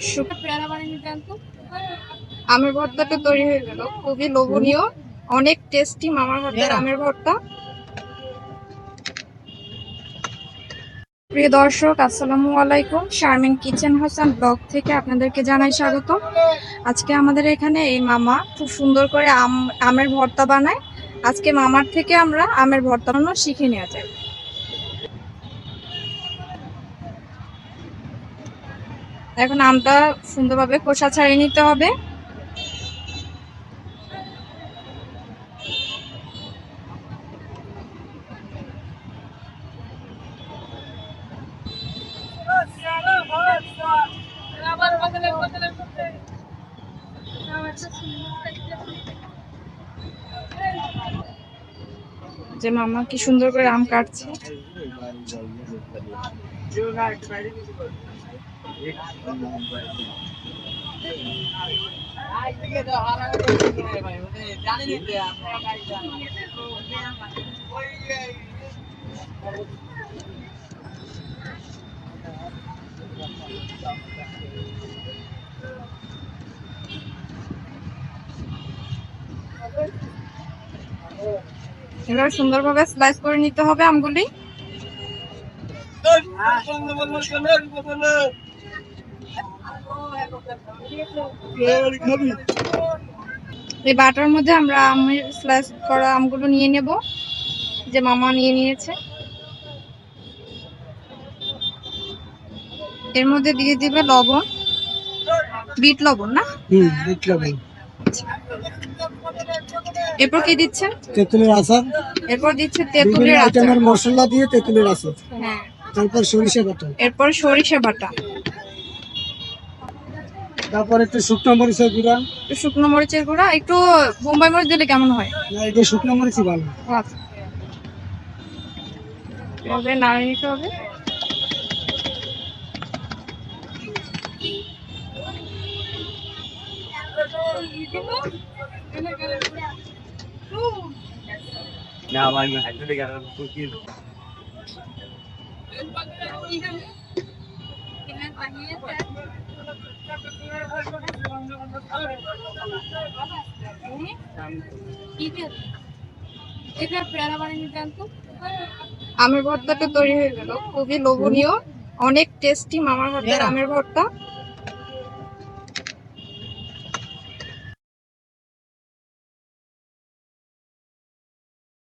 শুক- পেয়ারা বানিয়ে নিতে আনতো? আমের ভর্তাটা তৈরি হয়ে গেল। খুবই লোভনীয়। অনেক টেস্টি মামার হাতের আমের ভর্তা। প্রিয় দর্শক আসসালামু আলাইকুম। শারমিন কিচেন হাসান ব্লগ থেকে আপনাদেরকে জানাই স্বাগত। আজকে আমাদের এখানে এই মামা খুব সুন্দর করে আম আমের ভর্তা বানায়। আজকে মামার থেকে আমরা আমের ভর্তা বানানো শিখে নেওয়া যায় এখন আমটা সুন্দরভাবে খোসা ছাড়িয়ে নিতে হবে। বদলে বদলে যে মামা কি সুন্দর করে আম কাটছে। এবার সুন্দরভাবে স্লাইস করে নিতে হবে আমগুলি। এই বাটার মধ্যে আমরা আমের স্লাইস করা আমগুলো নিয়ে নেব। যে মামা নিয়ে নিয়েছে। এর মধ্যে দিয়ে দিবে লবণ। বিট লবণ না? হুম বিপ্লবী এরপর কি দিচ্ছেন তেঁতুলের আচার। এরপর দিচ্ছে তেঁতুলের আচার। মশলা দিয়ে তেঁতুলের আচার। হ্যাঁ। তারপর সরিষা বাটা। এরপর সরিষা বাটা। তারপর একটু শুকনো মরিচের গুঁড়া। একটু শুকনো মরিচের গুঁড়া একটু বোম্বাই মরিচ দিলে কেমন হয়? না এটা শুকনো মরিচই ভালো। আচ্ছা এভাবে নাড়িয়ে বানিয়ে নিতে আনতো আমের ভর্তাটা তৈরি হয়ে গেল খুবই লোভনীয় অনেক টেস্টি মামার হাতের আমের ভর্তা।